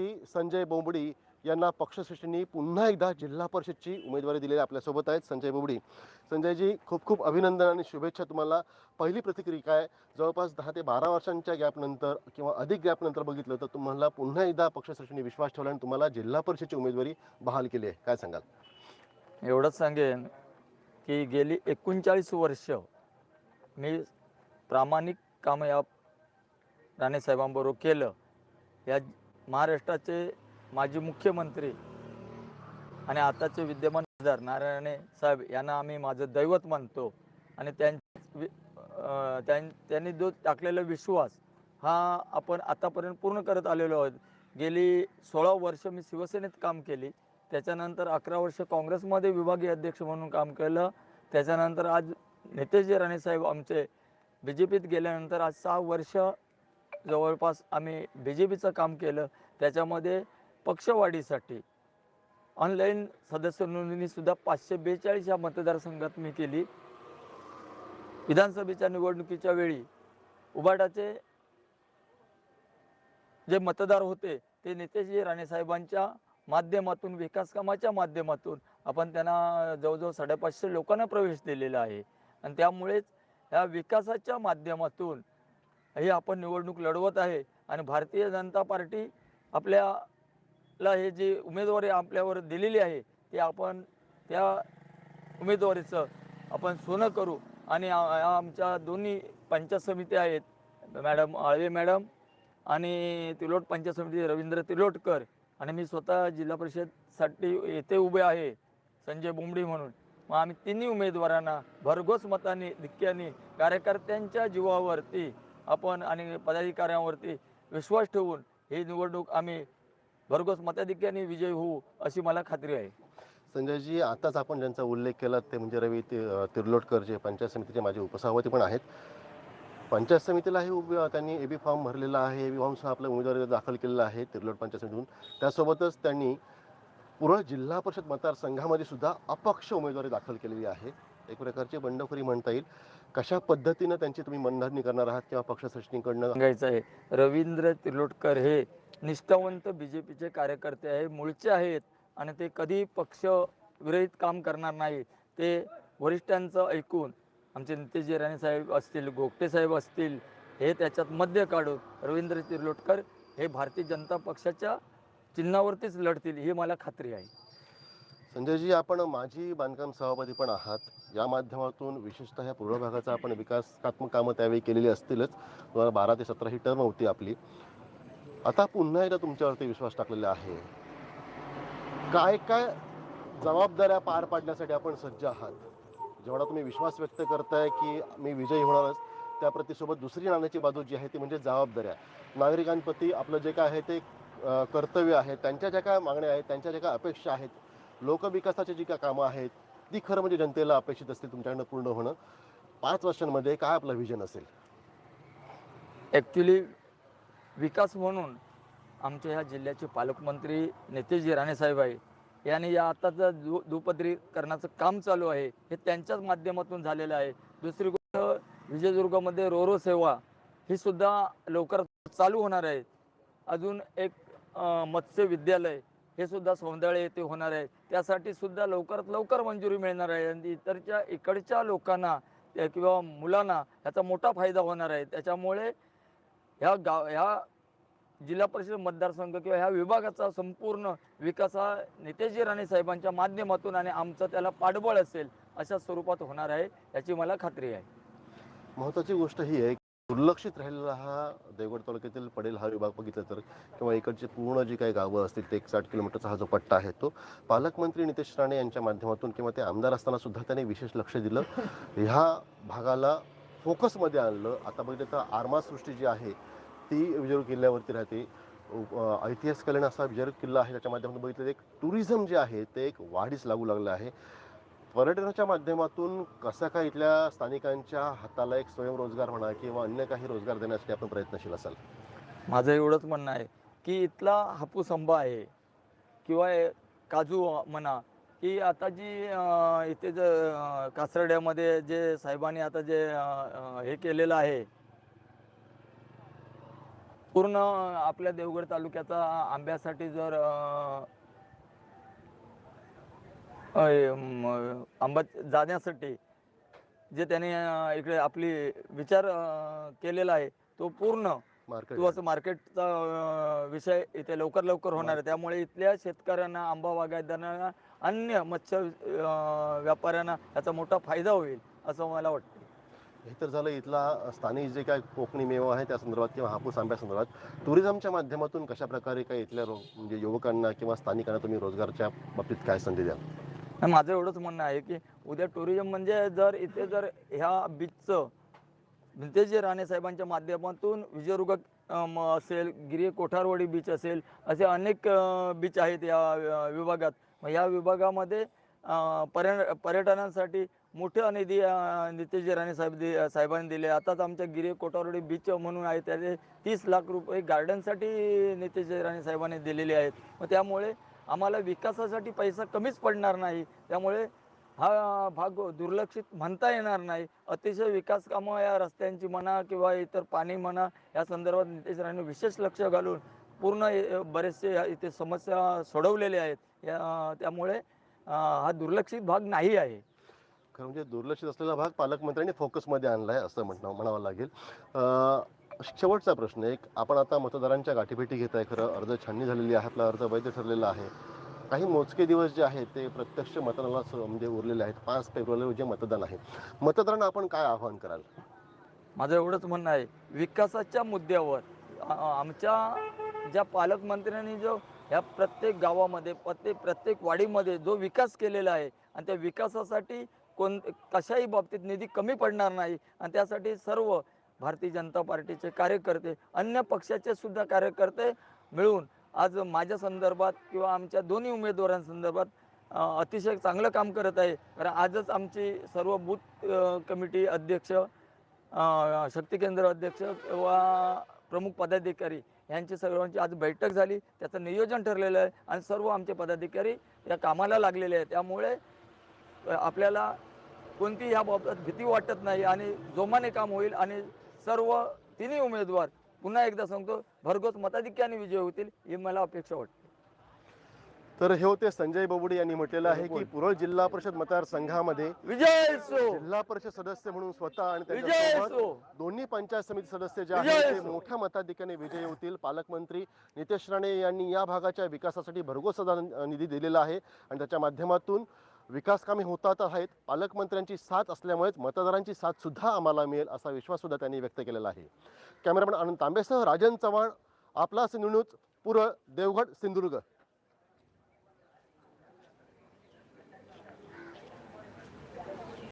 बारामती संजय बोंबडी यांना पक्षश्रेष्ठींनी पुन्हा एकदा जिल्हा परिषदची उमेदवारी दिलेली आपल्यासोबत आहेत संजय बोबडी. संजयजी खूप खूप अभिनंदन आणि शुभेच्छा तुम्हाला. पहिली प्रतिक्रिया काय? जवळपास दहा ते बारा वर्षांच्या गॅपनंतर किंवा अधिक गॅपनंतर बघितलं तर तुम्हाला पुन्हा एकदा पक्षश्रेष्ठींनी विश्वास ठेवला आणि तुम्हाला जिल्हा परिषदची उमेदवारी बहाल केली आहे. काय सांगाल? एवढंच सांगेन की गेली एकोणचाळीस वर्ष मी प्रामाणिक काम या राणेसाहेबांबरोबर केलं. या महाराष्ट्राचे माजी मुख्यमंत्री आणि आताचे विद्यमान खासदार नारायणे साहेब यांना आम्ही माझं दैवत मानतो. आणि त्यां वि- त्यां- त्यांनी जो टाकलेला विश्वास हा आपण आतापर्यंत पूर्ण करत आलेलो आहोत. गेली सोळा वर्ष मी शिवसेनेत काम केली. त्याच्यानंतर अकरा वर्ष काँग्रेसमध्ये विभागीय अध्यक्ष म्हणून काम केलं. त्याच्यानंतर आज नितेशजी राणेसाहेब आमचे बी जे पीत गेल्यानंतर आज सहा वर्ष जवळपास आम्ही बी जे पीचं काम केलं. त्याच्यामध्ये पक्षवाढीसाठी ऑनलाईन सदस्य नोंदणीसुद्धा पाचशे बेचाळीस या मतदारसंघात मी केली. विधानसभेच्या निवडणुकीच्या वेळी उबाटाचे जे मतदार होते ते नितेशजी राणेसाहेबांच्या माध्यमातून विकास कामाच्या माध्यमातून आपण त्यांना जवळजवळ साडेपाचशे लोकांना प्रवेश दिलेला आहे. आणि त्यामुळेच ह्या विकासाच्या माध्यमातून ही आपण निवडणूक लढवत आहे आणि भारतीय जनता पार्टी आपल्याला हे जी उमेदवारी आपल्यावर दिलेली आहे ते आपण त्या उमेदवारीचं आपण सोनं करू. आणि आमच्या दोन्ही पंचायत समिती आहेत मॅडम आळवे मॅडम आणि तिलोट पंचायत समिती रवींद्र तिलोटकर. आणि मी स्वतः जिल्हा परिषदसाठी येथे उभे आहे संजय बोंबडी म्हणून. मग आम्ही तिन्ही उमेदवारांना भरघोस मताने धिक्क्याने कार्यकर्त्यांच्या जीवावरती आपण आणि पदाधिकाऱ्यांवरती विश्वास ठेवून ही निवडणूक आम्ही भरघोस मताधिक्याने विजय होऊ अशी मला खात्री आहे. संजयजी आताच आपण ज्यांचा उल्लेख केला ते म्हणजे रवी ति- जे पंचायत समितीचे माझे उपसभापती पण आहेत. पंचायत समितीलाही उभी त्यांनी बी फॉर्म भरलेला आहे ए बी फॉर्मसुद्धा आपला उमेदवारी दाखल केलेला आहे तिरलोट पंचायत समितीतून. त्यासोबतच त्यांनी पूर्ण जिल्हा परिषद मतदारसंघामध्ये सुद्धा अपक्ष उमेदवारी दाखल केलेली आहे. एक प्रकारची बंडखोरी म्हणता येईल. कशा पद्धतीनं त्यांची तुम्ही मनधरणी करणार आहात किंवा पक्षश्रेष्ठीकडनं सांगायचं आहे रवींद्र तिर्लोटकर हे निष्ठावंत बी जे पीचे कार्यकर्ते आहे मूळचे आहेत आणि ते कधी पक्ष विरहित काम करणार नाही. ते वरिष्ठांचं ऐकून आमचे नितेशजी राणे साहेब असतील गोगटे साहेब असतील हे त्याच्यात मध्य काढून रवींद्र तिर्लोटकर हे भारतीय जनता पक्षाच्या चिन्हावरतीच लढतील ही मला खात्री आहे. संजयजी आपण माझी बांधकाम सभापती पण आहात. या माध्यमातून विशेषतः ह्या पूर्व भागाचा आपण विकासात्मक कामं त्यावेळी केलेली असतीलच. बारा ते सतरा ही टर्म होती आपली. आता पुन्हा एकदा तुमच्यावरती विश्वास टाकलेला आहे. काय काय जबाबदाऱ्या पार पाडण्यासाठी आपण सज्ज आहात? जेवढा तुम्ही विश्वास व्यक्त करताय की मी विजयी होणारच त्या प्रतिसोबत दुसरी नाण्याची बाजू जी आहे ती म्हणजे जबाबदाऱ्या. नागरिकांप्रती आपलं जे काय आहे ते कर्तव्य आहे त्यांच्या ज्या काय मागण्या आहेत त्यांच्या ज्या काय अपेक्षा आहेत लोकविकासाची जी काय कामं आहेत ती खरं म्हणजे जनतेला अपेक्षित असतील तुमच्याकडनं पूर्ण होणं. पाच वर्षांमध्ये काय आपलं व्हिजन असेल? ॲक्च्युली विकास म्हणून आमच्या ह्या जिल्ह्याचे पालकमंत्री नितेशजी राणेसाहेब आहे. यांनी या आताचं दु दुपदरीकरणाचं काम चालू आहे हे त्यांच्याच माध्यमातून झालेलं आहे. दुसरी गोष्ट विजयदुर्गमध्ये रोरो सेवा ही सुद्धा लवकर चालू होणार आहे. अजून एक मत्स्य विद्यालय हे सुद्धा सौंदर्य येथे होणार आहे. त्यासाठी सुद्धा लवकरात लवकर मंजुरी मिळणार आहे. आणि इतरच्या इकडच्या लोकांना किंवा मुलांना ह्याचा मोठा फायदा होणार आहे. त्याच्यामुळे ह्या गाव ह्या जिल्हा परिषद मतदारसंघ किंवा ह्या विभागाचा संपूर्ण विकास हा नेतेजी राणे साहेबांच्या माध्यमातून आणि आमचं त्याला पाठबळ असेल अशा स्वरूपात होणार आहे याची मला खात्री आहे. महत्त्वाची गोष्ट ही आहे दुर्लक्षित राहिलेला हा देवगड तालुक्यातील पडेल हा विभाग बघितला तर किंवा इकडची पूर्ण जी काही गावं असतील ते एक साठ किलोमीटरचा हा जो पट्टा आहे तो पालकमंत्री नितेश राणे यांच्या माध्यमातून किंवा ते आमदार असताना सुद्धा त्यांनी विशेष लक्ष दिलं. ह्या भागाला फोकसमध्ये आणलं. आता बघितलं तर आरमासृष्टी जी आहे ती विजयदुर्ग किल्ल्यावरती राहते. अ, असा विजयदुर्ग किल्ला आहे त्याच्या माध्यमातून बघितलं तर एक टुरिझम जे आहे ते एक वाढीस लागू लागलं आहे. पर्यटनाच्या माध्यमातून कसा काय इथल्या स्थानिकांच्या हाताला एक स्वयंरोजगार म्हणा किंवा अन्य काही रोजगार देण्यासाठी आपण प्रयत्नशील असाल? माझं एवढंच म्हणणं आहे की इथला हापूस आंबा आहे किंवा काजू म्हणा की आता जी इथे जे कासरड्यामध्ये जे साहेबांनी आता जे हे केलेलं आहे पूर्ण आपल्या देवगड तालुक्याचा आंब्यासाठी जर आंबा जाण्यासाठी जे त्याने इकडे आपली विचार केलेला आहे तो पूर्ण मार्केट असं मार्केटचा विषय इथे लवकर लवकर होणार आहे. त्यामुळे इथल्या शेतकऱ्यांना आंबा बागायतदारांना अन्य मत्स्य व्यापाऱ्यांना याचा मोठा फायदा होईल असं मला वाटतं. हे तर झालं इथला स्थानिक जे काय कोकणी मेवा आहे त्या संदर्भात किंवा हापूस आंब्या संदर्भात टुरिझमच्या माध्यमातून कशा प्रकारे काय इथल्या म्हणजे युवकांना किंवा स्थानिकांना तुम्ही रोजगारच्या बाबतीत काय संधी द्याल? आणि माझं एवढंच म्हणणं आहे की उद्या टुरिझम म्हणजे जर इथे जर ह्या बीचचं भिंतेजी राणे साहेबांच्या माध्यमातून विजयदुर्ग असेल गिरी कोठारवाडी बीच असेल असे अनेक बीच आहेत या विभागात. मग या विभागामध्ये पर्यट पर्य पर्यटनासाठी मोठे निधी अ, नितेशजी राणे साहेब दि साहेबांनी दिले. आताच आमच्या गिरी कोठारवाडी बीच म्हणून आहे त्याचे तीस लाख रुपये गार्डनसाठी नितेशजी राणे साहेबांनी दिलेले आहेत. मग त्यामुळे आम्हाला विकासासाठी पैसा कमीच पडणार नाही. त्यामुळे हा भाग दुर्लक्षित म्हणता येणार नाही. अतिशय विकास कामं या रस्त्यांची म्हणा किंवा इतर पाणी म्हणा या संदर्भात नितेश राणे विशेष लक्ष घालून पूर्ण बरेचसे इथे समस्या सोडवलेले आहेत. या त्यामुळे हा दुर्लक्षित भाग नाही आहे. खरं म्हणजे दुर्लक्षित असलेला भाग पालकमंत्र्यांनी फोकसमध्ये आणला आहे असं म्हणणं म्हणावं लागेल. शेवटचा प्रश्न एक आपण आता मतदारांच्या गाठीभेटी घेत आहे खरं अर्ज छाननी झालेली आहे आपला अर्ज वैध ठरलेला आहे. काही मोजके दिवस जे आहेत ते प्रत्यक्ष मतदानाला म्हणजे उरलेले आहेत. पाच फेब्रुवारी जे मतदान आहे. मतदारांना आपण काय आवाहन कराल? माझं एवढंच म्हणणं आहे विकासाच्या मुद्द्यावर आमच्या ज्या पालकमंत्र्यांनी जो ह्या प्रत्येक गावामध्ये प्रत्येक प्रत्येक वाडीमध्ये जो विकास केलेला आहे आणि त्या विकासासाठी कोण कशाही बाबतीत निधी कमी पडणार नाही आणि त्यासाठी सर्व भारतीय जनता पार्टीचे कार्यकर्ते अन्य पक्षाचे सुद्धा कार्यकर्ते मिळून आज माझ्या संदर्भात किंवा आमच्या दोन्ही उमेदवारांसंदर्भात अतिशय चांगलं काम करत आहे. कारण आजच आमची सर्व बूथ कमिटी अध्यक्ष शक्ती केंद्र अध्यक्ष किंवा प्रमुख पदाधिकारी यांची सर्वांची आज बैठक झाली. त्याचं नियोजन ठरलेलं आहे आणि सर्व आमचे पदाधिकारी या कामाला लागलेले आहेत. त्यामुळे आपल्याला कोणती या बाबतीत भीती वाटत नाही आणि जोमाने काम होईल आणि सर्व तिन्ही उमेदवार पुन्हा एकदा सांगतो भरघोस मताधिक्याने विजय होतील ही मला अपेक्षा वाटते. तर हे होते संजय बबुडे यांनी म्हटलेलं आहे की पुरळ जिल्हा परिषद मतदारसंघामध्ये विजय जिल्हा परिषद सदस्य म्हणून स्वतः आणि त्यांच्यासोबत दोन्ही पंचायत समिती सदस्य जे आहेत ते. मोठ्या मताधिक्याने विजयी होतील. पालकमंत्री नितेश राणे यांनी या भागाच्या विकासासाठी भरघोस निधी दिलेला आहे आणि त्याच्या माध्यमातून विकास कामे होतात आहेत पालकमंत्र्यांची साथ असल्यामुळेच मतदारांची साथ सुद्धा आम्हाला मिळेल असा विश्वास सुद्धा त्यांनी व्यक्त केलेला आहे. कॅमेरामॅन आनंद तांबेसह राजन चव्हाण आपला न्यूज पुरळ देवगड सिंधुदुर्ग.